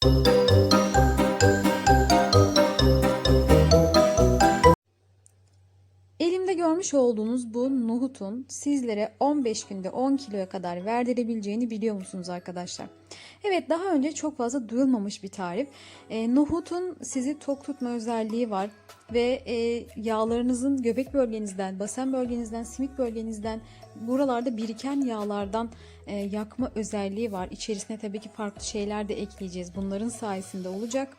Thank you. Görmüş olduğunuz bu nohutun sizlere 15 günde 10 kiloya kadar verdirebileceğini biliyor musunuz arkadaşlar? Evet daha önce çok fazla duyulmamış bir tarif. E, nohutun sizi tok tutma özelliği var ve e, yağlarınızın göbek bölgenizden, basen bölgenizden, simik bölgenizden buralarda biriken yağlardan e, yakma özelliği var. İçerisine tabii ki farklı şeyler de ekleyeceğiz. Bunların sayesinde olacak.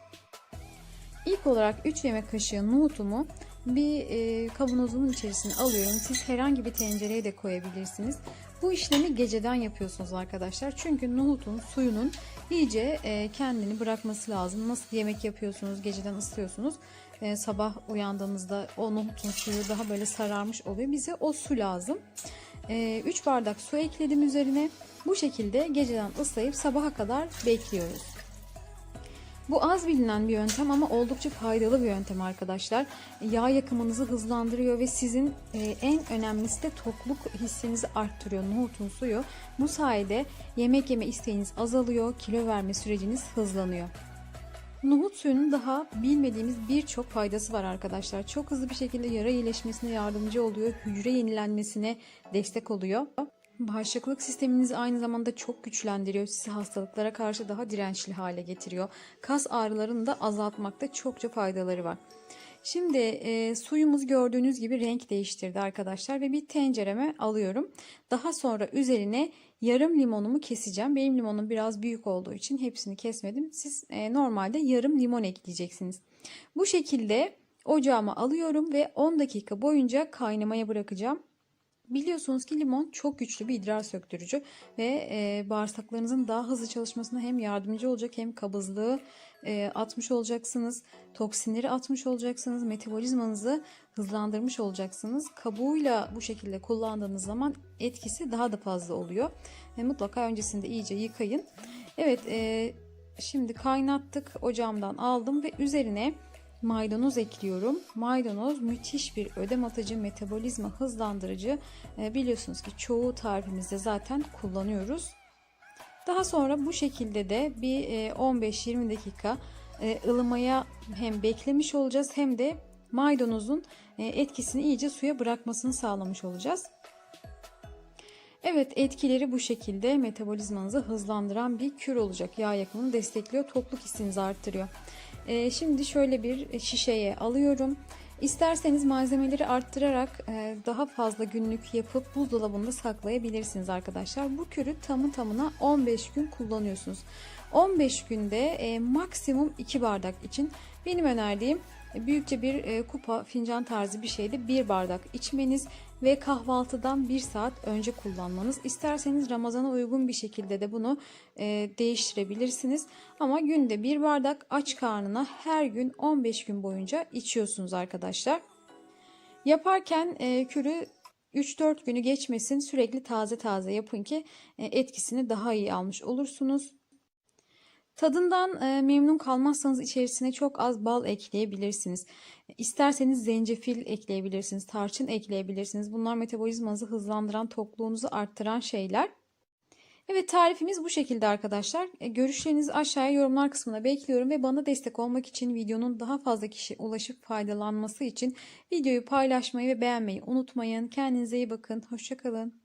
İlk olarak 3 yemek kaşığı nohutumu bir e, kavanozumun içerisine alıyorum. Siz herhangi bir tencereye de koyabilirsiniz. Bu işlemi geceden yapıyorsunuz arkadaşlar. Çünkü nohutun suyunun iyice e, kendini bırakması lazım. Nasıl yemek yapıyorsunuz, geceden ısıtıyorsunuz. E, sabah uyandığınızda o nohutun suyu daha böyle sararmış oluyor. Bize o su lazım. 3 bardak su ekledim üzerine. Bu şekilde geceden ıslayıp sabaha kadar bekliyoruz. Bu az bilinen bir yöntem ama oldukça faydalı bir yöntem arkadaşlar. Yağ yakımınızı hızlandırıyor ve sizin e, en önemlisi de tokluk hissinizi arttırıyor nohutun suyu. Bu sayede yemek yeme isteğiniz azalıyor, kilo verme süreciniz hızlanıyor. Nohut suyunun daha bilmediğimiz birçok faydası var arkadaşlar. Çok hızlı bir şekilde yara iyileşmesine yardımcı oluyor, hücre yenilenmesine destek oluyor. Bağışıklık sisteminizi aynı zamanda çok güçlendiriyor. Sizi hastalıklara karşı daha dirençli hale getiriyor. Kas ağrılarını da azaltmakta çokça faydaları var. Şimdi e, suyumuz gördüğünüz gibi renk değiştirdi arkadaşlar ve bir tencereme alıyorum. Daha sonra üzerine yarım limonumu keseceğim. Benim limonum biraz büyük olduğu için hepsini kesmedim. Siz e, normalde yarım limon ekleyeceksiniz. Bu şekilde ocağıma alıyorum ve 10 dakika boyunca kaynamaya bırakacağım. Biliyorsunuz ki limon çok güçlü bir idrar söktürücü ve e, bağırsaklarınızın daha hızlı çalışmasına hem yardımcı olacak hem kabızlığı e, atmış olacaksınız. Toksinleri atmış olacaksınız. Metabolizmanızı hızlandırmış olacaksınız. Kabuğuyla bu şekilde kullandığınız zaman etkisi daha da fazla oluyor. E, mutlaka öncesinde iyice yıkayın. Evet e, şimdi kaynattık ocağımdan aldım ve üzerine maydanoz ekliyorum. Maydanoz müthiş bir ödem atıcı, metabolizma hızlandırıcı. E, biliyorsunuz ki çoğu tarifimizde zaten kullanıyoruz. Daha sonra bu şekilde de bir 15-20 dakika e, ılımaya hem beklemiş olacağız hem de maydanozun e, etkisini iyice suya bırakmasını sağlamış olacağız. Evet etkileri bu şekilde metabolizmanızı hızlandıran bir kür olacak. Yağ yakımını destekliyor, tokluk hissinizi arttırıyor. Ee, şimdi şöyle bir şişeye alıyorum. İsterseniz malzemeleri arttırarak e, daha fazla günlük yapıp buzdolabında saklayabilirsiniz arkadaşlar. Bu kürü tamı tamına 15 gün kullanıyorsunuz. 15 günde e, maksimum 2 bardak için benim önerdiğim büyükçe bir e, kupa fincan tarzı bir şeyde bir bardak içmeniz ve kahvaltıdan bir saat önce kullanmanız. İsterseniz Ramazan'a uygun bir şekilde de bunu e, değiştirebilirsiniz. Ama günde bir bardak aç karnına her gün 15 gün boyunca içiyorsunuz arkadaşlar. Yaparken e, kürü 3-4 günü geçmesin sürekli taze taze yapın ki e, etkisini daha iyi almış olursunuz. Tadından e, memnun kalmazsanız içerisine çok az bal ekleyebilirsiniz. İsterseniz zencefil ekleyebilirsiniz, tarçın ekleyebilirsiniz. Bunlar metabolizmanızı hızlandıran, tokluğunuzu arttıran şeyler. Evet tarifimiz bu şekilde arkadaşlar. E, görüşlerinizi aşağıya yorumlar kısmına bekliyorum ve bana destek olmak için videonun daha fazla kişi ulaşıp faydalanması için videoyu paylaşmayı ve beğenmeyi unutmayın. Kendinize iyi bakın. Hoşçakalın.